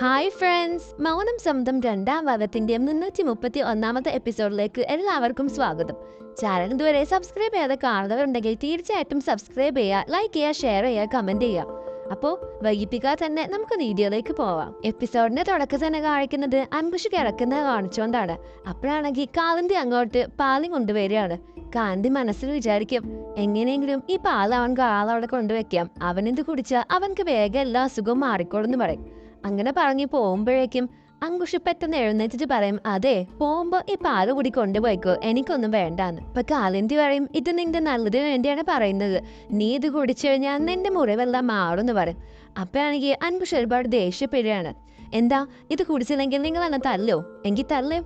Hi friends മൗനം സ്വന്തം രണ്ടാം ഭാഗത്തിന്റെ മുന്നൂറ്റി മുപ്പത്തി ഒന്നാമത്തെ എപ്പിസോഡിലേക്ക് എല്ലാവർക്കും സ്വാഗതം. ചാനൽ ഇതുവരെ സബ്സ്ക്രൈബ് ചെയ്യാതെ കാണുന്നവരുണ്ടെങ്കിൽ തീർച്ചയായിട്ടും സബ്സ്ക്രൈബ് ചെയ്യുക ലൈക്ക് ചെയ്യുക ഷെയർ ചെയ്യുക കമന്റ് ചെയ്യുക. അപ്പോൾ വൈകിപ്പിക്കാതെ തന്നെ നമുക്ക് വീഡിയോയിലേക്ക് പോവാം. എപ്പിസോഡിന്റെ തുടക്കം തന്നെ കാണിക്കുന്നത് അമ്പുഷ് കിടക്കുന്നത് കാണിച്ചുകൊണ്ടാണ്. അപ്പോഴാണെങ്കിൽ കാന്തി അങ്ങോട്ട് പാലി കൊണ്ടുവരികയാണ്. കാന്തി മനസ്സിൽ വിചാരിക്കും എങ്ങനെയെങ്കിലും ഈ പാൽ അവൻ കാളവിടെ കൊണ്ടുവയ്ക്കാം. എന്ത് കുടിച്ചാൽ അവൻക്ക് വേഗം എല്ലാ അസുഖവും മാറിക്കോളെന്ന് പറയും. അങ്ങനെ പറഞ്ഞു പോകുമ്പോഴേക്കും അങ്കുഷ് പെട്ടെന്ന് എഴുന്നേറ്റിട്ട് പറയും അതെ പോകുമ്പോ ഈ പാൽ കൂടി കൊണ്ടുപോയിക്കോ എനിക്കൊന്നും വേണ്ടാന്ന്. ഇപ്പൊ കാലിന്തി പറയും ഇത് നിന്റെ നല്ലതിന് വേണ്ടിയാണ് പറയുന്നത്. നീ ഇത് കുടിച്ചു കഴിഞ്ഞാൽ നിന്റെ മുറിവെല്ലാം മാറുമെന്ന് പറയും. അപ്പോഴാണെങ്കിൽ അൻകുഷ് ഒരുപാട് ദേഷ്യപ്പെടുകയാണ്. എന്താ ഇത് കുടിച്ചില്ലെങ്കിൽ നിങ്ങൾ എന്നെ തല്ലോ? എങ്കിൽ തല്ലേ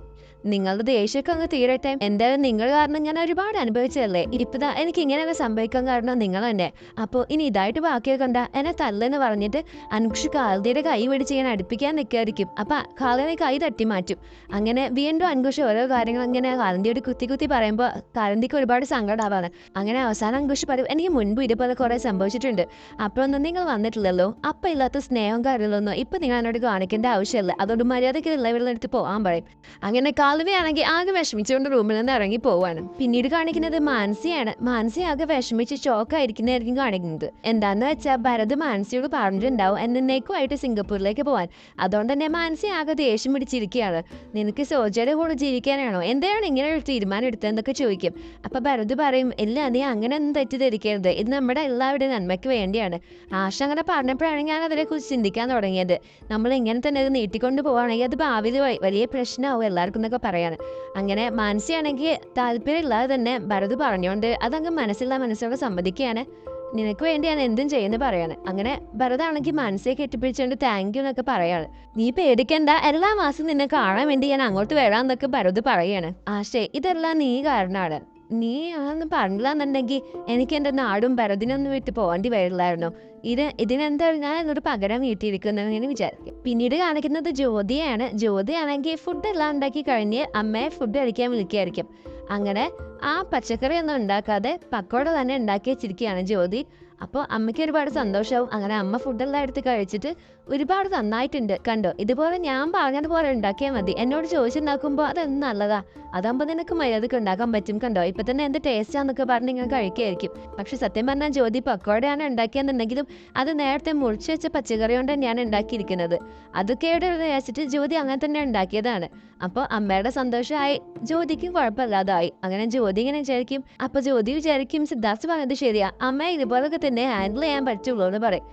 നിങ്ങളുടെ ദേഷ്യമൊക്കെ അങ്ങ് തീരട്ടെ. എന്തായാലും നിങ്ങൾ കാരണം ഞാൻ ഒരുപാട് അനുഭവിച്ചതല്ലേ? ഇപ്പതാ എനിക്ക് ഇങ്ങനെയൊക്കെ സംഭവിക്കാൻ കാരണം നിങ്ങൾ തന്നെ. അപ്പോൾ ഇനി ഇതായിട്ട് ബാക്കിയൊക്കെ കണ്ട എന്നെ തല്ലെന്ന് പറഞ്ഞിട്ട് അനുഷ് കാലതിയുടെ കൈ പിടിച്ച് ഇങ്ങനെ അടുപ്പിക്കാൻ നിൽക്കായിരിക്കും അപ്പൊ കാലിനെ കൈ തട്ടി മാറ്റും. അങ്ങനെ വീണ്ടും അൻകുഷ് ഓരോ കാര്യങ്ങൾ ഇങ്ങനെ കാലന്തിയോട് കുത്തി കുത്തി പറയുമ്പോൾ കാലന്തിക്ക് ഒരുപാട് സങ്കടമാവാണ് അങ്ങനെ അവസാനം അൻകുഷ് പറയും എനിക്ക് മുൻപ് ഇതുപോലെ കുറെ സംഭവിച്ചിട്ടുണ്ട്. അപ്പോഴൊന്നും നിങ്ങൾ വന്നിട്ടില്ലല്ലോ? അപ്പൊ ഇല്ലാത്ത സ്നേഹം കാര്യങ്ങളൊന്നും ഇപ്പൊ നിങ്ങൾ എന്നോട് കാണിക്കേണ്ട ആവശ്യമില്ല. അതുകൊണ്ട് മര്യാദയ്ക്ക് ഉള്ളവരുടെ അടുത്ത് പോകാൻ പറയും. അങ്ങനെ കാലുവയാണെങ്കിൽ ആകെ വിഷമിച്ചുകൊണ്ട് റൂമിൽ നിന്ന് ഇറങ്ങി പോവാണ്. പിന്നീട് കാണിക്കുന്നത് മാനസിയാണ്. മാനസി ആകെ വിഷമിച്ച് ചോക്കായിരിക്കുന്നതായിരിക്കും കാണിക്കുന്നത്. എന്താന്ന് വെച്ചാൽ ഭരത് മാനസിയോട് പറഞ്ഞിട്ടുണ്ടാവും. എന്നേക്കുമായിട്ട് സിംഗപ്പൂരിലേക്ക് പോവാൻ. അതുകൊണ്ട് തന്നെ മാനസി ആകെ ദേഷ്യം പിടിച്ചിരിക്കുകയാണ്. നിനക്ക് സോജയുടെ കൂടെ ജീവിക്കാനാണോ? എന്താണ് ഇങ്ങനെ ഒരു തീരുമാനം എടുത്തതെന്നൊക്കെ ചോദിക്കും. അപ്പൊ ഭരത് പറയും ഇല്ല നീ അങ്ങനെ ഒന്നും തെറ്റിദ്ധരിക്കരുത്. ഇത് നമ്മുടെ എല്ലാവരുടെയും നന്മയ്ക്ക് വേണ്ടിയാണ്. ആശ അങ്ങനെ പറഞ്ഞപ്പോഴാണ് ഞാൻ അതിനെക്കുറിച്ച് ചിന്തിക്കാൻ തുടങ്ങിയത്. നമ്മൾ ഇങ്ങനെ തന്നെ ഇത് നീട്ടിക്കൊണ്ട് പോവുകയാണെങ്കിൽ അത് ഭാവിയിൽ വലിയ പ്രശ്നമാവും എല്ലാവർക്കും എന്നൊക്കെ പറയാണ്. അങ്ങനെ മാനസിയാണെങ്കിൽ താല്പര്യമില്ലാതെ തന്നെ ഭരത് പറഞ്ഞുകൊണ്ട് അതങ്ങ് മനസ്സില്ല മനസ്സോടെ സമ്മതിക്കുകയാണ്. നിനക്ക് വേണ്ടി ഞാൻ എന്തും ചെയ്യുന്നു പറയാണ്. അങ്ങനെ ഭരതാണെങ്കിൽ മനസ്സെ കെട്ടിപ്പിടിച്ചുകൊണ്ട് താങ്ക് യു എന്നൊക്കെ പറയാണ്. നീ പേടിക്കണ്ട എല്ലാ മാസം നിന്നെ കാണാൻ വേണ്ടി ഞാൻ അങ്ങോട്ട് വരാന്നൊക്കെ ഭരത് പറയാണ്. ആശേ ഇതെല്ലാം നീ കാരണമാണ് നീ അതൊന്നും പറഞ്ഞില്ലാന്നുണ്ടെങ്കിൽ എനിക്ക് എന്റെ നാടും ഭരതിനൊന്നും വിട്ട് പോകേണ്ടി വരില്ലായിരുന്നു. ഇത് ഇതിനെന്താ ഞാൻ എന്നോട് പകരം വീട്ടിയിരിക്കുന്നു എന്ന് വിചാരിക്കും. പിന്നീട് കാണിക്കുന്നത് ജ്യോതിയാണ്. ജ്യോതിയാണെങ്കിൽ ഫുഡ് എല്ലാം ഉണ്ടാക്കി കഴിഞ്ഞ് അമ്മയെ ഫുഡ് കഴിക്കാൻ വിളിക്കുകയായിരിക്കും അങ്ങനെ ആ പച്ചക്കറി ഒന്നും ഉണ്ടാക്കാതെ പക്കോട തന്നെ ഉണ്ടാക്കി വെച്ചിരിക്കുകയാണ് ജ്യോതി. അപ്പോൾ അമ്മയ്ക്ക് ഒരുപാട് സന്തോഷമാവും അങ്ങനെ അമ്മ ഫുഡെല്ലാം എടുത്ത് കഴിച്ചിട്ട് ഒരുപാട് നന്നായിട്ടുണ്ട്. കണ്ടോ? ഇതുപോലെ ഞാൻ പറഞ്ഞതുപോലെ ഉണ്ടാക്കിയാൽ മതി. എന്നോട് ചോദിച്ചുണ്ടാക്കുമ്പോൾ അതെന്ത് നല്ലതാ? അതാകുമ്പോൾ നിനക്ക് മര്യാദയ്ക്ക് ഉണ്ടാക്കാൻ പറ്റും കണ്ടോ? ഇപ്പം തന്നെ എന്ത് ടേസ്റ്റാന്നൊക്കെ പറഞ്ഞ് ഇങ്ങനെ കഴിക്കുകയായിരിക്കും പക്ഷെ സത്യം പറഞ്ഞാൽ ജ്യോതി പക്കോടയാണ് ഉണ്ടാക്കിയെന്നുണ്ടെങ്കിലും അത് നേരത്തെ മുറിച്ച് വെച്ച പച്ചക്കറി കൊണ്ട് തന്നെയാണ് ഉണ്ടാക്കിയിരിക്കുന്നത്. അതൊക്കെ ഇവിടെ വിചാരിച്ചിട്ട് ജ്യോതി അങ്ങനെ തന്നെ ഉണ്ടാക്കിയതാണ്. അപ്പോൾ അമ്മയുടെ സന്തോഷമായി ജ്യോതിക്കും കുഴപ്പമില്ലാതായി അങ്ങനെ ജ്യോതി ഇങ്ങനെ വിചാരിക്കും. അപ്പൊ ജ്യോതി വിചാരിക്കും സിദ്ധാർത്ഥ് പറഞ്ഞത് ശരിയാ. അമ്മ ഇതുപോലൊക്കെ തന്നെ ഹാൻഡിൽ ചെയ്യാൻ പറ്റുള്ളൂ എന്ന് പറയും.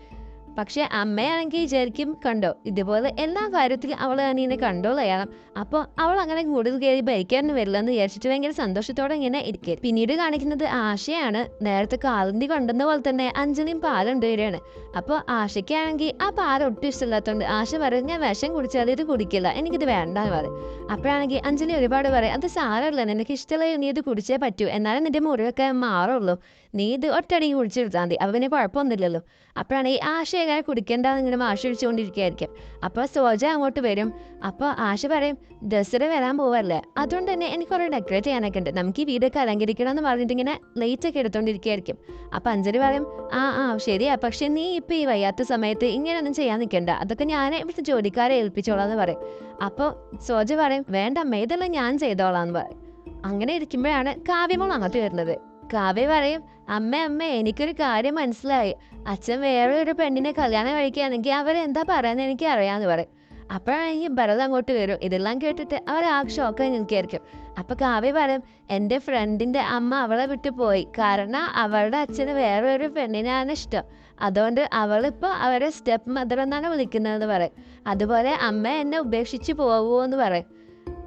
പക്ഷെ അമ്മയാണെങ്കിൽ വിചാരിക്കും കണ്ടോ ഇതുപോലെ എല്ലാ കാര്യത്തിലും അവൾ അനിയനെ കൺട്രോൾ ചെയ്യണം. അപ്പോൾ അവൾ അങ്ങനെ കൂടുതൽ കയറി ഭരിക്കാനൊന്നും വരില്ല എന്ന് വിചാരിച്ചിട്ട് ഭയങ്കര സന്തോഷത്തോടെ ഇങ്ങനെ ഇരിക്കും. പിന്നീട് കാണിക്കുന്നത് ആശയാണ്. നേരത്തെ കാലന്തി കണ്ടെന്ന പോലെ തന്നെ അഞ്ജലിയും പാലുണ്ട് വരികയാണ് അപ്പോൾ ആശയ്ക്കാണെങ്കിൽ ആ പാൽ ഒട്ടും ഇഷ്ടമില്ലാത്തതുകൊണ്ട് ആശ പറയും ഞാൻ വിഷം കുടിച്ചാൽ ഇത് കുടിക്കില്ല എനിക്കിത് വേണ്ട എന്ന് പറയും. അപ്പോഴാണെങ്കിൽ അഞ്ജലി ഒരുപാട് പറയും അത് സാരമില്ല നിനക്ക് ഇഷ്ടമുള്ള നീ ഇത് കുടിച്ചേ പറ്റൂ എന്നാലും നിന്റെ മുറിവൊക്കെ മാറുള്ളൂ. നീ ഇത് ഒറ്റയടിക്ക് കുടിച്ചെടുത്താൽ മതി. അവന് കുഴപ്പമൊന്നുമില്ലല്ലോ. അപ്പോഴാണ് ഈ ആശ എങ്ങനെ കുടിക്കേണ്ടെന്ന് ഇങ്ങനെ ആശ ഒഴിച്ചുകൊണ്ടിരിക്കുകയായിരിക്കും അപ്പോൾ സോജ അങ്ങോട്ട് വരും. അപ്പോൾ ആശ പറയും ദസറ വരാൻ പോവല്ലേ? അതുകൊണ്ട് തന്നെ എനിക്ക് കുറേ ഡെക്കറേറ്റ് ചെയ്യാനൊക്കെ ഉണ്ട്. നമുക്ക് ഈ വീടൊക്കെ അലങ്കരിക്കണം എന്ന് പറഞ്ഞിട്ട് ഇങ്ങനെ ലൈറ്റ് ഒക്കെ എടുത്തോണ്ടിരിക്കുകയായിരിക്കും. അപ്പോൾ അഞ്ജലി പറയും ആ ആ ശരിയാ. പക്ഷെ നീ ഇപ്പം ഈ വയ്യാത്ത സമയത്ത് ഇങ്ങനെയൊന്നും ചെയ്യാൻ നിൽക്കണ്ട. അതൊക്കെ ഞാൻ ഇവിടുത്തെ ജോലിക്കാരെ ഏൽപ്പിച്ചോളാം എന്ന് പറയും. അപ്പോൾ സോജ പറയും വേണ്ട അമ്മ ഇതെല്ലാം ഞാൻ ചെയ്തോളാം എന്ന് പറയും. അങ്ങനെ ഇരിക്കുമ്പോഴാണ് കാവ്യമോൾ അങ്ങോട്ട് വരുന്നത്. കാവ്യ പറയും അമ്മ അമ്മ എനിക്കൊരു കാര്യം മനസ്സിലായി. അച്ഛൻ വേറെ ഒരു പെണ്ണിനെ കല്യാണം കഴിക്കുകയാണെങ്കിൽ അവരെന്താ പറയാന്ന് എനിക്ക് അറിയാന്ന് പറയും. അപ്പോഴാണെങ്കിൽ ഭരത് അങ്ങോട്ട് വരും. ഇതെല്ലാം കേട്ടിട്ട് അവർ ആ ഷോക്കായി നിൽക്കുകയായിരിക്കും. അപ്പൊ കാവ്യ പറയും എന്റെ ഫ്രണ്ടിന്റെ അമ്മ അവളെ വിട്ടു പോയി. കാരണം അവളുടെ അച്ഛന് വേറെ ഒരു പെണ്ണിനാണ് ഇഷ്ടം. അതുകൊണ്ട് അവളിപ്പോൾ അവരെ സ്റ്റെപ്പ് മദർ എന്നാണ് വിളിക്കുന്നതെന്ന് പറയും. അതുപോലെ അമ്മ എന്നെ ഉപേക്ഷിച്ച് പോവുമോ എന്ന് പറയും.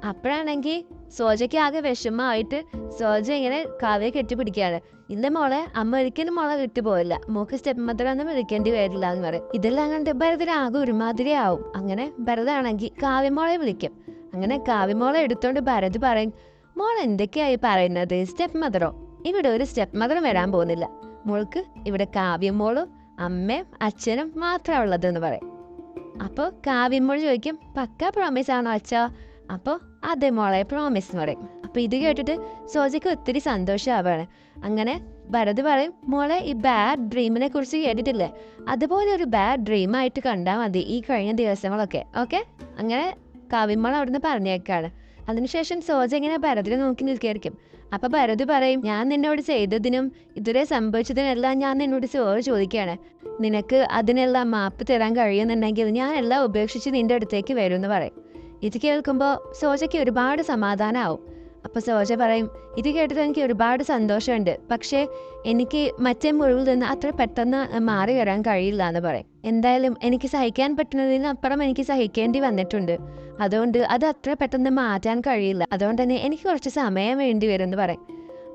അപ്പോഴാണെങ്കിൽ സോജയ്ക്ക് ആകെ വിഷമമായിട്ട് സോജ ഇങ്ങനെ കാവ്യ കെട്ടിപ്പിടിക്കുകയാണ്. ഇന്റെ മോളെ അമ്മ ഒരിക്കലും മോളെ വിട്ടുപോയില്ല മോക്ക് സ്റ്റെപ്പ് മദർ ഒന്നും വിളിക്കേണ്ടി വരില്ല എന്ന് പറയും. ഇതെല്ലാം കണ്ട് ഭരതനാകെ ഒരുമാതിരി ആവും അങ്ങനെ ഭരതാണെങ്കിൽ കാവ്യമോളെ വിളിക്കും. അങ്ങനെ കാവ്യമോളെ എടുത്തോണ്ട് ഭരത് പറയും മോൾ എന്തൊക്കെയായി പറയുന്നത്? സ്റ്റെപ്പ് മദറോ ഇവിടെ ഒരു സ്റ്റെപ്പ് മദറും വരാൻ പോകുന്നില്ല. മോൾക്ക് ഇവിടെ കാവ്യമോളും അമ്മയും അച്ഛനും മാത്രമേ ഉള്ളതെന്ന് പറയും. അപ്പോൾ കാവ്യമോൾ ചോദിക്കും പക്ക പ്രോമിസ് ആണോ അച്ഛാ? അപ്പോൾ അതെ മോളെ പ്രോമിസ് എന്ന് പറയും അപ്പോൾ ഇത് കേട്ടിട്ട് സോജയ്ക്ക് ഒത്തിരി സന്തോഷമാവാണ് അങ്ങനെ ഭരത് പറയും മോളെ ഈ ബാഡ് ഡ്രീമിനെ കുറിച്ച് കേട്ടിട്ടില്ലേ? അതുപോലെ ഒരു ബാഡ് ഡ്രീമായിട്ട് കണ്ടാൽ മതി ഈ കഴിഞ്ഞ ദിവസങ്ങളൊക്കെ. ഓക്കെ അങ്ങനെ കവിമോൾ അവിടുന്ന് പറഞ്ഞേക്കാണ്. അതിനുശേഷം സോജ ഇങ്ങനെ ഭരതിനെ നോക്കി നിൽക്കായിരിക്കും അപ്പൊ ഭരത് പറയും ഞാൻ നിന്നോട് ചെയ്തതിനും ഇതുവരെ സംഭവിച്ചതിനെല്ലാം ഞാൻ നിന്നോട് സോജ ചോദിക്കുകയാണ്. നിനക്ക് അതിനെല്ലാം മാപ്പ് തരാൻ കഴിയുന്നുണ്ടെങ്കിൽ ഞാൻ എല്ലാം ഉപേക്ഷിച്ച് നിന്റെ അടുത്തേക്ക് വരും എന്ന് പറയും. ഇത് കേൾക്കുമ്പോൾ സോജയ്ക്ക് ഒരുപാട് സമാധാനമാവും അപ്പോൾ സോജ പറയും ഇത് കേട്ടിട്ട് എനിക്ക് ഒരുപാട് സന്തോഷമുണ്ട്. പക്ഷേ എനിക്ക് മറ്റേ മുറിവിൽ നിന്ന് അത്ര പെട്ടെന്ന് മാറി വരാൻ കഴിയില്ല എന്ന് പറയും. എന്തായാലും എനിക്ക് സഹിക്കാൻ പറ്റുന്നതിനപ്പുറം എനിക്ക് സഹിക്കേണ്ടി വന്നിട്ടുണ്ട്. അതുകൊണ്ട് അത് അത്ര പെട്ടെന്ന് മാറ്റാൻ കഴിയില്ല. അതുകൊണ്ട് തന്നെ എനിക്ക് കുറച്ച് സമയം വേണ്ടി വരും എന്ന് പറയും.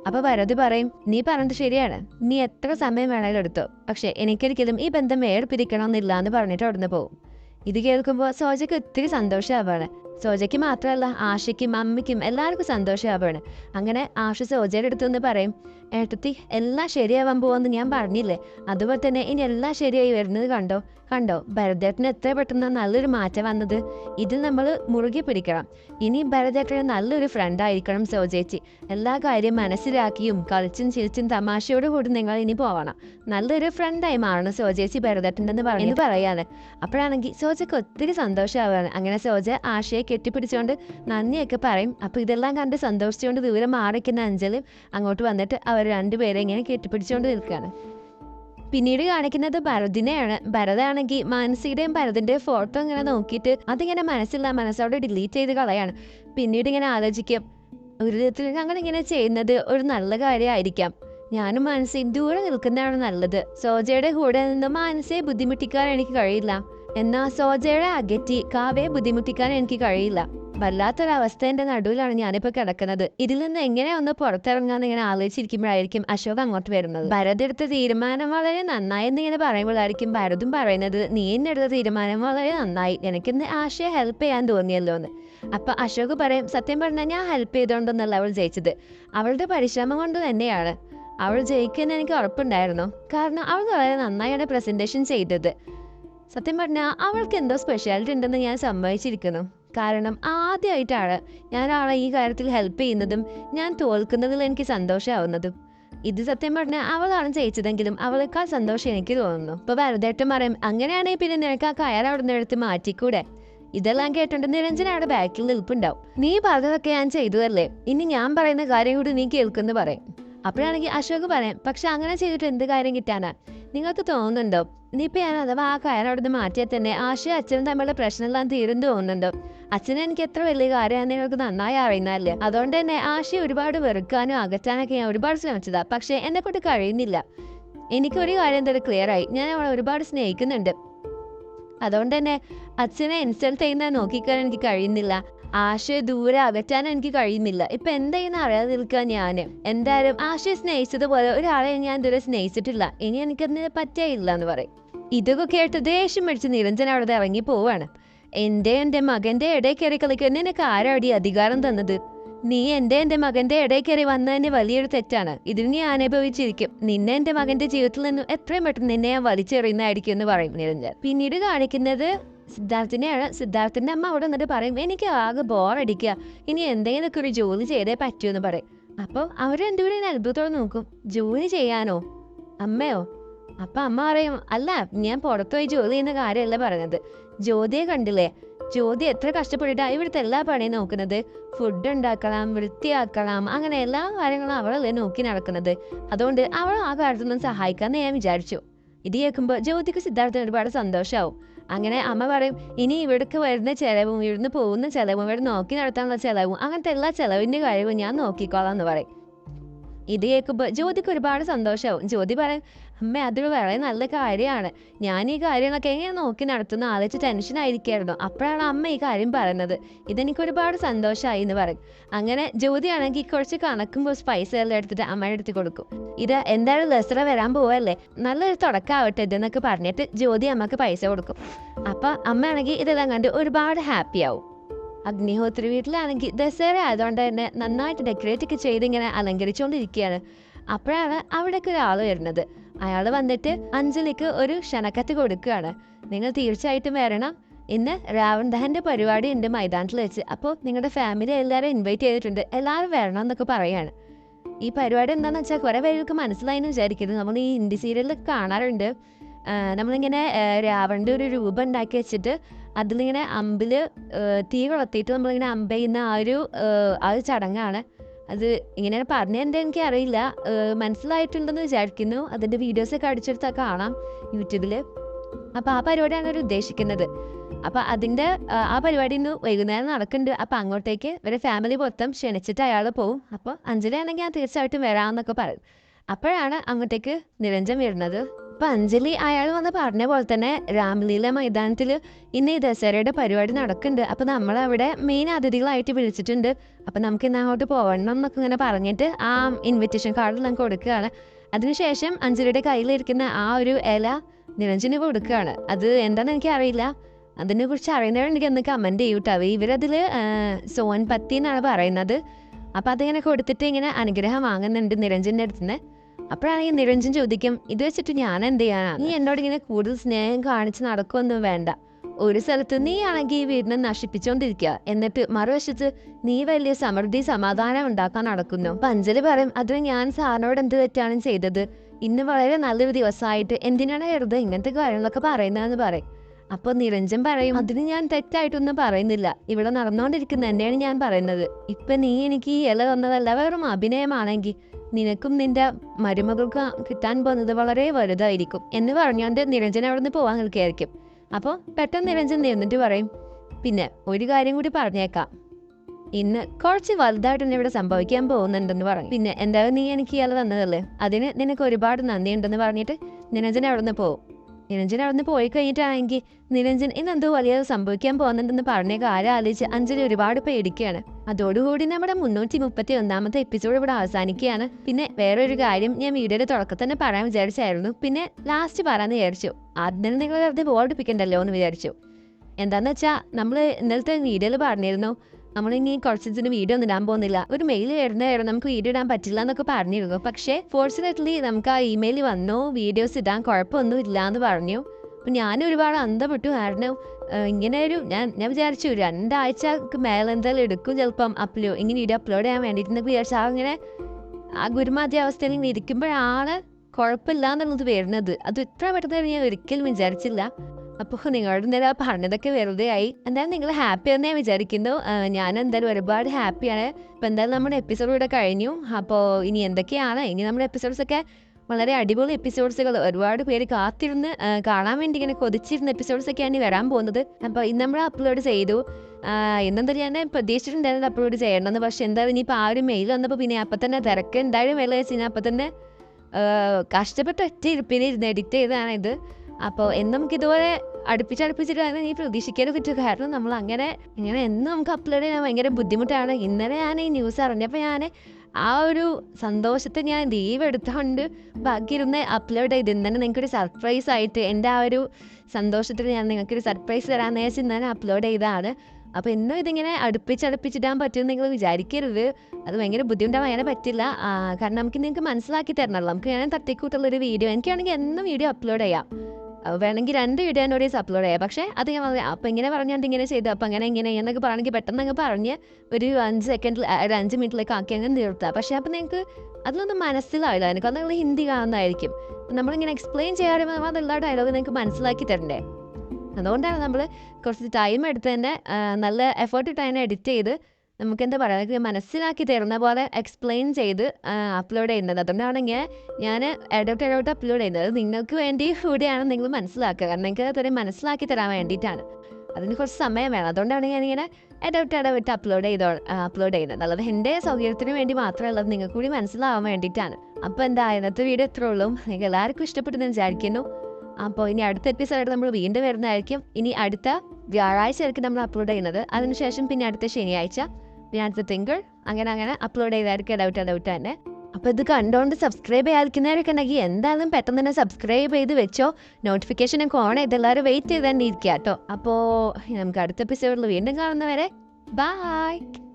അപ്പോൾ വരത് പറയും നീ പറഞ്ഞത് ശരിയാണ്. നീ എത്ര സമയം വേണമെങ്കിലും എടുത്തോ. പക്ഷേ എനിക്കൊരിക്കലും ഈ ബന്ധം വേർപിരിക്കണമെന്നില്ല എന്ന് പറഞ്ഞിട്ട് അവിടുന്ന് പോകും. ഇത് കേൾക്കുമ്പോൾ സോജയ്ക്ക് ഒത്തിരി സന്തോഷമാവാണ്. സോജയ്ക്ക് മാത്രമല്ല ആഷയ്ക്കും അമ്മയ്ക്കും എല്ലാവർക്കും സന്തോഷമാവാണ്. അങ്ങനെ ആഷ സോജയുടെ അടുത്തുനിന്ന് പറയും ഏട്ടത്തി എല്ലാം ശരിയാവാൻ പോവാന്ന് ഞാൻ പറഞ്ഞില്ലേ? അതുപോലെ തന്നെ ഇനി എല്ലാം ശരിയായി വരുന്നത് കണ്ടോ? കണ്ടോ? ഭരതേട്ടന് എത്ര പെട്ടെന്ന് നല്ലൊരു മാറ്റം വന്നത്? ഇതിൽ നമ്മൾ മുറുകെ പിടിക്കണം. ഇനി ഭരതേട്ടന് നല്ലൊരു ഫ്രണ്ട് ആയിരിക്കണം സോജേച്ചി എല്ലാ കാര്യം മനസ്സിലാക്കിയും കളിച്ചും ചിരിച്ചും തമാശയോട് കൂടി നിങ്ങൾ ഇനി പോവണം. നല്ലൊരു ഫ്രണ്ടായി മാറണം സോജേച്ചി ഭരതേട്ടന്റെ പറഞ്ഞു പറയാണ് അപ്പോഴാണെങ്കിൽ സോജയ്ക്ക് ഒത്തിരി സന്തോഷമാവുകയാണ് അങ്ങനെ സോജ ആശയെ കെട്ടിപ്പിടിച്ചുകൊണ്ട് നന്ദിയൊക്കെ പറയും. അപ്പോൾ ഇതെല്ലാം കണ്ട് സന്തോഷിച്ചുകൊണ്ട് ദൂരം മാറിക്കുന്ന അഞ്ചലും അങ്ങോട്ട് വന്നിട്ട് അവർ രണ്ടുപേരെ ഇങ്ങനെ കെട്ടിപ്പിടിച്ചുകൊണ്ട് നിൽക്കുകയാണ് പിന്നീട് കാണിക്കുന്നത് ഭരതിനെയാണ്. ഭരതാണെങ്കിൽ മാനസിയുടെയും ഭരതിന്റെയും ഫോട്ടോ ഇങ്ങനെ നോക്കിയിട്ട് അതിങ്ങനെ മനസ്സില്ല മനസ്സോടെ ഡിലീറ്റ് ചെയ്ത് കളയാണ്. പിന്നീട് ഇങ്ങനെ ആലോചിക്കും ഒരു വിധത്തിൽ ഞങ്ങളിങ്ങനെ ചെയ്യുന്നത് ഒരു നല്ല കാര്യമായിരിക്കാം. ഞാനും മാനസയും ദൂരെ നിൽക്കുന്നതാണ് നല്ലത്. സോജയുടെ കൂടെ നിന്ന് മാനസയെ ബുദ്ധിമുട്ടിക്കാൻ എനിക്ക് കഴിയില്ല. എന്നാൽ സോജയുടെ അകറ്റി കാവയെ ബുദ്ധിമുട്ടിക്കാൻ എനിക്ക് കഴിയില്ല. വല്ലാത്തൊരവസ്ഥേന്റെ നടുവിലാണ് ഞാനിപ്പോ കിടക്കുന്നത്. ഇതിൽ നിന്ന് എങ്ങനെ ഒന്ന് പുറത്തിറങ്ങാന്ന് ഇങ്ങനെ ആലോചിച്ചിരിക്കുമ്പോഴായിരിക്കും അശോക് അങ്ങോട്ട് വരുന്നത്. ഭരത് എടുത്ത തീരുമാനം വളരെ നന്നായി എന്നിങ്ങനെ പറയുമ്പോഴായിരിക്കും ഭരതും പറയുന്നത് നീ എന്നെ എടുത്ത തീരുമാനം വളരെ നന്നായി. എനിക്കിന്ന് ആശയെ ഹെൽപ്പ് ചെയ്യാൻ തോന്നിയല്ലോ എന്ന് അപ്പൊ അശോക് പറയും സത്യം പറഞ്ഞാൽ ഞാൻ ഹെൽപ്പ് ചെയ്തോണ്ടെന്നല്ല അവൾ ജയിച്ചത്. അവളുടെ പരിശ്രമം കൊണ്ട് തന്നെയാണ്. അവൾ ജയിക്കുന്ന എനിക്ക് ഉറപ്പുണ്ടായിരുന്നു. കാരണം അവൾ വളരെ നന്നായാണ് പ്രസന്റേഷൻ ചെയ്തത്. സത്യം പറഞ്ഞാൽ അവൾക്ക് എന്തോ സ്പെഷ്യാലിറ്റി ഉണ്ടെന്ന് ഞാൻ സമ്മതിച്ചിരിക്കുന്നു കാരണം ആദ്യമായിട്ടാണ് അവളെ ഈ കാര്യത്തിൽ ഹെൽപ്പ് ചെയ്യുന്നതും ഞാൻ തോൽക്കുന്നതിൽ എനിക്ക് സന്തോഷമാവുന്നതും ഇത് സത്യം പറഞ്ഞാൽ അവളാണ് ജയിച്ചതെങ്കിലും അവളെക്കാൾ സന്തോഷം എനിക്ക് തോന്നുന്നു. ഇപ്പൊ വെറുതേട്ടം പറയും അങ്ങനെയാണെങ്കിൽ പിന്നെ നിനക്ക് ആ കയർ അവിടെ നിന്ന് എടുത്ത് മാറ്റിക്കൂടെ? ഇതെല്ലാം കേട്ടോണ്ട് നിരഞ്ജന അവിടെ ബാക്കിൽ നിൽപ്പുണ്ടാവും. നീ പറഞ്ഞതൊക്കെ ഞാൻ ചെയ്തതല്ലേ ഇനി ഞാൻ പറയുന്ന കാര്യം കൂടി നീ കേൾക്കുന്നു പറയും. അപ്പോഴാണെങ്കിൽ അശോക് പറയാം പക്ഷെ അങ്ങനെ ചെയ്തിട്ട് എന്ത് കാര്യം കിട്ടാനാ? നിങ്ങൾക്ക് തോന്നുന്നുണ്ടോ? ഇനിയിപ്പോൾ ഞാൻ അഥവാ ആ കയർ അവിടെ നിന്ന് മാറ്റിയാൽ തന്നെ ആശയും അച്ഛനും തമ്മിലുള്ള പ്രശ്നമെല്ലാം തീരും തോന്നുന്നുണ്ടോ? അച്ഛനെ എനിക്ക് എത്ര വലിയ കാര്യമാണെന്ന് എനിക്ക് നന്നായി അറിയുന്നതല്ലേ? അതുകൊണ്ട് തന്നെ ആശയെ ഒരുപാട് വെറുക്കാനും അകറ്റാനൊക്കെ ഞാൻ ഒരുപാട് ശ്രമിച്ചതാ. പക്ഷെ എന്നെ കൊണ്ട് കഴിയുന്നില്ല. എനിക്കൊരു കാര്യം എന്തായാലും ക്ലിയർ ആയി. ഞാൻ അവളെ ഒരുപാട് സ്നേഹിക്കുന്നുണ്ട്. അതുകൊണ്ട് തന്നെ അച്ഛനെ ഇൻസൾട്ട് ചെയ്യുന്നത് നോക്കിക്കാൻ എനിക്ക് കഴിയുന്നില്ല. ആശയെ ദൂരെ അകറ്റാൻ എനിക്ക് കഴിയുന്നില്ല. ഇപ്പൊ എന്തായെന്ന് അറിയാതെ നിൽക്കുക ഞാൻ എന്തായാലും ആശയെ സ്നേഹിച്ചതുപോലെ ഒരാളെ ഞാൻ ഇതുവരെ സ്നേഹിച്ചിട്ടില്ല. ഇനി എനിക്കതിനെ പറ്റേയില്ല എന്ന് പറയും. ഇതൊക്കെ കേട്ട് ദേഷ്യം പിടിച്ച് നിരഞ്ജന അവിടെ ഇറങ്ങി പോവാണ്. എന്റെ എന്റെ മകന്റെ ഇടയിൽ കയറി കളിക്കാൻ നിനക്ക് ആരാടി അധികാരം തന്നത്? നീ എന്റെ എന്റെ മകന്റെ ഇടയിൽ കയറി വന്നതിന് വലിയൊരു തെറ്റാണ്. ഇതിന് നീ അനുഭവിച്ചിരിക്കും. നിന്നെ എന്റെ മകന്റെ ജീവിതത്തിൽ നിന്നും എത്രയും പെട്ടെന്ന് നിന്നെ ഞാൻ വലിച്ചെറിയുന്നതായിരിക്കും എന്ന് പറയും നിരഞ്ജൻ. പിന്നീട് കാണിക്കുന്നത് സിദ്ധാർത്ഥിനെയാണ്. സിദ്ധാർത്ഥിന്റെ അമ്മ അവിടെ നിന്നിട്ട് പറയും എനിക്ക് ആകെ ബോറടിക്കുക. ഇനി എന്തെങ്കിലുമൊക്കെ ഒരു ജോലി ചെയ്തേ പറ്റൂ എന്ന് പറയും. അപ്പോൾ അവർ രണ്ടുപേരും അത്ഭുതത്തോടെ നോക്കും. ജോലി ചെയ്യാനോ? അമ്മയോ? അപ്പൊ അമ്മ പറയും അല്ല ഞാൻ പുറത്തുപോയി ജോലി ചെയ്യുന്ന കാര്യമല്ല പറഞ്ഞത്. ജ്യോതിയെ കണ്ടില്ലേ? ജ്യോതി എത്ര കഷ്ടപ്പെട്ടിട്ടാ ഇവിടുത്തെ എല്ലാ പണിയും നോക്കുന്നത്? ഫുഡ് ഉണ്ടാക്കണം വൃത്തിയാക്കണം അങ്ങനെ എല്ലാ കാര്യങ്ങളും അവളല്ലേ നോക്കി നടക്കുന്നത്. അതുകൊണ്ട് അവൾ ആ കാര്യത്തൊന്നും സഹായിക്കാമെന്ന് ഞാൻ വിചാരിച്ചു. ഇത് കേൾക്കുമ്പോൾ ജ്യോതിക്ക് സിദ്ധാർത്ഥന് ഒരുപാട് സന്തോഷമാവും അങ്ങനെ അമ്മ പറയും ഇനി ഇവിടേക്ക് വരുന്ന ചിലവും ഇവിടുന്ന് പോകുന്ന ചിലവും ഇവിടെ നോക്കി നടത്താനുള്ള ചെലവും അങ്ങനത്തെ എല്ലാ ചിലവിന്റെ കാര്യവും ഞാൻ നോക്കിക്കോളാം എന്ന് പറയും. ഇത് കേൾക്കുമ്പോൾ ജ്യോതിക്ക് ഒരുപാട് സന്തോഷമാവും ജ്യോതി പറയും അമ്മ അതൊരു വളരെ നല്ല കാര്യമാണ്. ഞാൻ ഈ കാര്യങ്ങളൊക്കെ എങ്ങനെ നോക്കി നടത്തുന്ന ആലോചിച്ച് ടെൻഷൻ ആയിരിക്കായിരുന്നു അപ്പോഴാണ് അമ്മ ഈ കാര്യം പറയുന്നത്. ഇതെനിക്ക് ഒരുപാട് സന്തോഷമായി എന്ന് പറയും. അങ്ങനെ ജ്യോതിയാണെങ്കിൽ കുറച്ച് കണക്കും കുറച്ച് പൈസ എല്ലാം എടുത്തിട്ട് അമ്മയുടെ അടുത്ത് കൊടുക്കും. ഇത് എന്തായാലും ദസറ വരാൻ പോവല്ലേ? നല്ലൊരു തുടക്കാവട്ടെ ഇതെന്നൊക്കെ പറഞ്ഞിട്ട് ജ്യോതി അമ്മയ്ക്ക് പൈസ കൊടുക്കും. അപ്പൊ അമ്മയാണെങ്കിൽ ഇതെല്ലാം കണ്ട് ഒരുപാട് ഹാപ്പി ആവും. അഗ്നിഹോത്രി വീട്ടിലാണെങ്കിൽ ദസറ ആയതുകൊണ്ട് തന്നെ നന്നായിട്ട് ഡെക്കറേറ്റ് ഒക്കെ ചെയ്ത് ഇങ്ങനെ അലങ്കരിച്ചുകൊണ്ടിരിക്കുകയാണ്. അപ്പോഴാണ് അവിടേക്ക് ഒരാൾ വരുന്നത്. അയാൾ വന്നിട്ട് അഞ്ജലിക്ക് ഒരു ക്ഷണക്കത്ത് കൊടുക്കുകയാണ്. നിങ്ങൾ തീർച്ചയായിട്ടും വരണം. ഇന്ന് രാവൺ ദഹന്റെ പരിപാടി ഉണ്ട് മൈതാനത്തിൽ വെച്ച്. അപ്പോൾ നിങ്ങളുടെ ഫാമിലി എല്ലാവരും ഇൻവൈറ്റ് ചെയ്തിട്ടുണ്ട്. എല്ലാവരും വരണം എന്നൊക്കെ പറയാണ്. ഈ പരിപാടി എന്താണെന്ന് വെച്ചാൽ കുറേ പേർക്ക് മനസ്സിലായി എന്ന് വിചാരിക്കരുത്. നമ്മൾ ഈ ഹിന്ദി സീരിയലിൽ കാണാറുണ്ട്. നമ്മളിങ്ങനെ രാവണിന്റെ ഒരു രൂപം ഉണ്ടാക്കി വെച്ചിട്ട് അതിലിങ്ങനെ അമ്പിൽ തീ കൊളത്തിയിട്ട് നമ്മളിങ്ങനെ അമ്പ ചെയ്യുന്ന ആ ഒരു ആ ഒരു ചടങ്ങാണ്. അത് ഇങ്ങനെ പറഞ്ഞെന്താ എനിക്ക് അറിയില്ല. മനസ്സിലായിട്ടുണ്ടെന്ന് വിചാരിക്കുന്നു. അതിന്റെ വീഡിയോസൊക്കെ അടിച്ചെടുത്താൽ കാണാം യൂട്യൂബിൽ അപ്പോൾ ആ പരിപാടിയാണ് അവർ ഉദ്ദേശിക്കുന്നത്. അപ്പോൾ അതിന്റെ ആ, ആ പരിപാടി ഇന്ന് വൈകുന്നേരം നടക്കുന്നുണ്ട്. അപ്പോൾ അങ്ങോട്ടേക്ക് ഒരു ഫാമിലി മൊത്തം ക്ഷണിച്ചിട്ട് അയാൾ പോവും. അപ്പോൾ അഞ്ജലി ആണെങ്കിൽ ഞാൻ തീർച്ചയായിട്ടും വരാമെന്നൊക്കെ പറയും. അപ്പോഴാണ് അങ്ങോട്ടേക്ക് നിരഞ്ജൻ വരുന്നത്. അപ്പോൾ അഞ്ജലി അയാൾ വന്ന് പറഞ്ഞ പോലെ തന്നെ രാംലീല മൈതാനത്തിൽ ഇന്ന് ഈ ദസറയുടെ പരിപാടി നടക്കുന്നുണ്ട്. അപ്പം നമ്മൾ അവിടെ മെയിൻ അതിഥികളായിട്ട് വിളിച്ചിട്ടുണ്ട്. അപ്പോൾ നമുക്ക് ഇന്ന് അങ്ങോട്ട് പോകണം എന്നൊക്കെ ഇങ്ങനെ പറഞ്ഞിട്ട് ആ ഇൻവിറ്റേഷൻ കാർഡ് നമുക്ക് കൊടുക്കുകയാണ്. അതിനുശേഷം അഞ്ജലിയുടെ കയ്യിലിരിക്കുന്ന ആ ഒരു ഇല നിരഞ്ജന് കൊടുക്കുകയാണ്. അത് എന്താണെന്ന് എനിക്കറിയില്ല അതിനെ കുറിച്ച് അറിയുന്നവരുണ്ടെങ്കിൽ ഒന്ന് കമന്റ് ചെയ്യൂട്ടോ. ഇവരതിൽ സോൻ പത്തി എന്നാണ് പറയുന്നത്. അപ്പോൾ അതിങ്ങനെ കൊടുത്തിട്ട് ഇങ്ങനെ അനുഗ്രഹം വാങ്ങുന്നുണ്ട് നിരഞ്ജന്റെ അടുത്ത് നിന്ന് അപ്പോഴാണെങ്കിൽ നിരഞ്ജൻ ചോദിക്കും ഇത് വെച്ചിട്ട് ഞാൻ എന്ത് ചെയ്യാനാ? നീ എന്നോട് ഇങ്ങനെ കൂടുതൽ സ്നേഹം കാണിച്ച് നടക്കുമൊന്നും വേണ്ട. ഒരു സ്ഥലത്ത് നീ ആണെങ്കിൽ ഈ വീടിനെ നശിപ്പിച്ചുകൊണ്ടിരിക്കുക എന്നിട്ട് മറുവശത്ത് നീ വലിയ സമൃദ്ധി സമാധാനം ഉണ്ടാക്കാൻ നടക്കുന്നു. പഞ്ചൽ പറയും അതിന് ഞാൻ സാറിനോട് എന്ത് തെറ്റാണ് ചെയ്തത്? ഇന്ന് വളരെ നല്ലൊരു ദിവസമായിട്ട് എന്തിനാണ് വെറുതെ ഇങ്ങനത്തെ കാര്യങ്ങളൊക്കെ പറയുന്നതെന്ന് പറയും. അപ്പോൾ നിരഞ്ജൻ പറയും അതിന് ഞാൻ തെറ്റായിട്ടൊന്നും പറയുന്നില്ല. ഇവിടെ നടന്നുകൊണ്ടിരിക്കുന്ന തന്നെയാണ് ഞാൻ പറയുന്നത്. ഇപ്പൊ നീ എനിക്ക് ഈ ഇല തന്നതല്ല വെറും അഭിനയമാണെങ്കിൽ. നിനക്കും നിന്റെ മരുമകൾക്ക് കിട്ടാൻ പോകുന്നത് വളരെ വലുതായിരിക്കും എന്ന് പറഞ്ഞുകൊണ്ട് നിരഞ്ജൻ അവിടെ നിന്ന് പോവാൻ നിൽക്കുകയായിരിക്കും. അപ്പോൾ പെട്ടെന്ന് നിരഞ്ജൻ നിന്നിട്ട് പറയും പിന്നെ ഒരു കാര്യം കൂടി പറഞ്ഞേക്കാം. ഇന്ന് കുറച്ച് വലുതായിട്ട് തന്നെ ഇവിടെ സംഭവിക്കാൻ പോകുന്നുണ്ടെന്ന് പറഞ്ഞു. പിന്നെ എന്തായാലും നീ എനിക്ക് ഇയാൾ തന്നതല്ലേ? അതിന് നിനക്ക് ഒരുപാട് നന്ദിയുണ്ടെന്ന് പറഞ്ഞിട്ട് നിരഞ്ജൻ അവിടെ നിന്ന് പോകും നിരഞ്ജൻ അവിടുന്ന് പോയി കഴിഞ്ഞിട്ടാണെങ്കിൽ നിരഞ്ജൻ ഇന്ന് എന്തോ വലിയ സംഭവിക്കാൻ പോകുന്നുണ്ടെന്ന് പറഞ്ഞ കാര്യം ആലോചിച്ച് അഞ്ജലി ഒരുപാട് പേടിക്കുകയാണ്. അതോടുകൂടി നമ്മുടെ മുന്നൂറ്റി മുപ്പത്തി ഒന്നാമത്തെ എപ്പിസോഡ് ഇവിടെ അവസാനിക്കുകയാണ്. പിന്നെ വേറൊരു കാര്യം ഞാൻ വീഡിയോയുടെ തുടക്കത്തിൽ തന്നെ പറയാൻ വിചാരിച്ചായിരുന്നു. പിന്നെ ലാസ്റ്റ് പറയാന്ന് വിചാരിച്ചു. ആദ്യം തന്നെ നിങ്ങൾ വെറുതെ ബോർഡിപ്പിക്കണ്ടല്ലോ എന്ന് വിചാരിച്ചു. എന്താന്ന് വെച്ചാൽ നമ്മൾ ഇന്നലത്തെ വീഡിയോയിൽ പറഞ്ഞിരുന്നു നമ്മളിനി കുറച്ച് ദിവസത്തിന് വീഡിയോ ഒന്നും ഇടാൻ പോകുന്നില്ല. ഒരു മെയിൽ വരുന്നതായിരുന്നു നമുക്ക് വീഡിയോ ഇടാൻ പറ്റില്ല എന്നൊക്കെ പറഞ്ഞിരുന്നു. പക്ഷേ ഫോർച്ചുനേറ്റ്ലി നമുക്ക് ആ ഇമെയിൽ വന്നു. വീഡിയോസ് ഇടാൻ കുഴപ്പമൊന്നും ഇല്ല എന്ന് പറഞ്ഞു. അപ്പം ഞാൻ ഒരുപാട് അന്തപ്പെട്ടു കാരണം ഇങ്ങനെ ഒരു ഞാൻ ഞാൻ വിചാരിച്ചു രണ്ടാഴ്ചക്ക് മേലെ എന്തായാലും എടുക്കും ചിലപ്പം അപ്ലോ ഇങ്ങനെ വീഡിയോ അപ്ലോഡ് ചെയ്യാൻ വേണ്ടിയിട്ട് വിചാരിച്ചു. ആ ഇങ്ങനെ ആ ഗുരുമാധ്യാവസ്ഥയിൽ ഇങ്ങനെ ഇരിക്കുമ്പോഴാണ് കുഴപ്പമില്ല എന്നുള്ളത് വരുന്നത്. അത് ഇത്ര പെട്ടെന്ന് ഞാൻ ഒരിക്കലും വിചാരിച്ചില്ല. അപ്പോൾ നിങ്ങളുടെ എന്തായാലും ആ പറഞ്ഞതൊക്കെ വെറുതെ ആയി. എന്തായാലും നിങ്ങൾ ഹാപ്പി ഞാൻ വിചാരിക്കുന്നു. ഞാൻ എന്തായാലും ഒരുപാട് ഹാപ്പിയാണ് ഇപ്പം എന്തായാലും നമ്മുടെ എപ്പിസോഡ് ഇവിടെ കഴിഞ്ഞു. അപ്പോൾ ഇനി എന്തൊക്കെയാണ്? ഇനി നമ്മുടെ എപ്പിസോഡ്സ് ഒക്കെ വളരെ അടിപൊളി എപ്പിസോഡ്സുകൾ ഒരുപാട് പേര് കാത്തിരുന്ന് കാണാൻ വേണ്ടി ഇങ്ങനെ കൊതിച്ചിരുന്ന എപ്പിസോഡ്സ് ഒക്കെയാണ് ഇനി വരാൻ പോകുന്നത്. അപ്പോൾ ഇന്ന് നമ്മൾ അപ്ലോഡ് ചെയ്തു. ആ, ഇന്നെന്താ ഞാൻ പ്രതീക്ഷിച്ചിട്ടുണ്ടായിരുന്നു അപ്ലോഡ് ചെയ്യണമെന്ന്. പക്ഷെ എന്തായാലും ഇനിയിപ്പോൾ ആ ഒരു മെയിൽ വന്നപ്പോൾ പിന്നെ അപ്പം തന്നെ തിരക്ക് എന്തായാലും വെള്ളം വെച്ച് കഴിഞ്ഞാൽ അപ്പം തന്നെ കഷ്ടപ്പെട്ട് ഒറ്റ ഇരിപ്പിന് ഇരുന്ന് എഡിറ്റ് ചെയ്തതാണ് ഇത് അപ്പോൾ എന്നും നമുക്ക് ഇതുപോലെ അടുപ്പിച്ചടുപ്പിച്ചിട്ട് അതിനെ നീ പ്രതീക്ഷിക്കാനും പറ്റും കാരണം നമ്മൾ അങ്ങനെ ഇങ്ങനെ എന്നും നമുക്ക് അപ്ലോഡ് ചെയ്യാൻ ഭയങ്കര ബുദ്ധിമുട്ടാണ്. ഇന്നലെ ഞാൻ ഈ ന്യൂസ് അറിഞ്ഞപ്പോൾ ഞാൻ ആ ഒരു സന്തോഷത്തെ ഞാൻ ലീവ് എടുത്തുകൊണ്ട് ബാക്കി ഇരുന്ന് അപ്ലോഡ് ചെയ്ത് ഇന്നലെ നിങ്ങൾക്കൊരു സർപ്രൈസ് ആയിട്ട് എന്റെ ആ ഒരു സന്തോഷത്തിൽ ഞാൻ നിങ്ങൾക്കൊരു സർപ്രൈസ് തരാമെന്ന് വെച്ച് ഇന്നലെ അപ്ലോഡ് ചെയ്തതാണ്. അപ്പോൾ എന്നും ഇതിങ്ങനെ അടുപ്പിച്ചടുപ്പിച്ചിടാൻ പറ്റുമെന്ന് നിങ്ങൾ വിചാരിക്കരുത്. അത് ഭയങ്കര ബുദ്ധിമുട്ടാണ് അങ്ങനെ പറ്റില്ല. കാരണം നമുക്ക് നിങ്ങൾക്ക് മനസ്സിലാക്കി തരണമല്ലോ നമുക്ക് ഞാൻ തട്ടിക്കൂട്ടുള്ളൊരു വീഡിയോ എനിക്കാണെങ്കിൽ എന്നും വീഡിയോ അപ്ലോഡ് ചെയ്യാം. വേണമെങ്കിൽ രണ്ട് വീഡിയോ ഒരു അപ്ലോഡ് ചെയ്യാം പക്ഷേ അത് ഞാൻ പറഞ്ഞു അപ്പം ഇങ്ങനെ പറഞ്ഞാൽ ഇങ്ങനെ ചെയ്തു. അപ്പം അങ്ങനെ ഇങ്ങനെ എന്നൊക്കെ പറഞ്ഞെങ്കിൽ പെട്ടെന്ന് അങ്ങ് പറഞ്ഞ് ഒരു അഞ്ച് സെക്കൻഡിൽ ഒരു അഞ്ച് മിനിറ്റിലേക്ക് ആക്കി അങ്ങനെ നിർത്താം. പക്ഷേ അപ്പം നിങ്ങൾക്ക് അതിലൊന്നും മനസ്സിലാവില്ല. എനിക്ക് അത് നിങ്ങൾ ഹിന്ദി കാണുന്നതായിരിക്കും. നമ്മളിങ്ങനെ എക്സ്പ്ലെയിൻ ചെയ്യാതെ അതെല്ലാ ഡയലോഗ് നിങ്ങൾക്ക് മനസ്സിലാക്കി തരണ്ടേ? അതുകൊണ്ടാണ് നമ്മൾ കുറച്ച് ടൈം എടുത്ത് തന്നെ നല്ല എഫേർട്ട് ഇട്ട് തന്നെ എഡിറ്റ് ചെയ്ത് നമുക്ക് എന്താ പറയുക നമുക്ക് മനസ്സിലാക്കി തരുന്ന പോലെ എക്സ്പ്ലെയിൻ ചെയ്ത് അപ്ലോഡ് ചെയ്യുന്നത്. അതുകൊണ്ടാണെങ്കിൽ ഞാൻ ഇടവിട്ട് ഇടവിട്ട് അപ്ലോഡ് ചെയ്യുന്നത്. നിങ്ങൾക്ക് വേണ്ടി കൂടെയാണ് നിങ്ങൾ മനസ്സിലാക്കുക. കാരണം നിങ്ങൾക്ക് അത്രയും മനസ്സിലാക്കി തരാൻ വേണ്ടിയിട്ടാണ്. അതിന് കുറച്ച് സമയം വേണം. അതുകൊണ്ടാണ് ഞാനിങ്ങനെ ഇടവിട്ട് ഇടവിട്ട് അപ്ലോഡ് ചെയ്തോ അപ്ലോഡ് ചെയ്യുന്നത്. അല്ലാതെ എന്റെ സൗകര്യത്തിന് വേണ്ടി മാത്രമല്ല നിങ്ങൾക്ക് കൂടി മനസ്സിലാവാൻ വേണ്ടിയിട്ടാണ്. അപ്പോൾ എന്താ ഇന്നത്തെ വീഡിയോ എത്ര ഉള്ളൂ. നിങ്ങൾക്ക് എല്ലാവർക്കും ഇഷ്ടപ്പെട്ടെന്ന് വിചാരിക്കുന്നു. അപ്പോൾ ഇനി അടുത്ത എപ്പിസോഡ് നമ്മൾ വീണ്ടും വരുന്നതായിരിക്കും. ഇനി അടുത്ത വ്യാഴാഴ്ച ആയിരിക്കും നമ്മൾ അപ്ലോഡ് ചെയ്യുന്നത്. അതിനുശേഷം പിന്നെ അടുത്ത ശനിയാഴ്ച. അടുത്ത തിങ്കൾ അങ്ങനെ അങ്ങനെ അപ്ലോഡ് ചെയ്തായിരിക്കും ഡൗട്ട് ഡൗട്ട് തന്നെ. അപ്പോൾ ഇത് കണ്ടുകൊണ്ട് സബ്സ്ക്രൈബ് ചെയ്യാതിരിക്കുന്നവരൊക്കെ ഉണ്ടെങ്കിൽ എന്തായാലും പെട്ടെന്ന് തന്നെ സബ്സ്ക്രൈബ് ചെയ്ത് വെച്ചോ. നോട്ടിഫിക്കേഷൻ ഒക്കെ ഓൺ ചെയ്ത് എല്ലാവരും വെയിറ്റ് ചെയ്ത് തന്നെ ഇരിക്കുക കേട്ടോ അപ്പോൾ നമുക്ക് അടുത്ത എപ്പിസോഡിൽ വീണ്ടും കാണുന്നവരെ ബായ്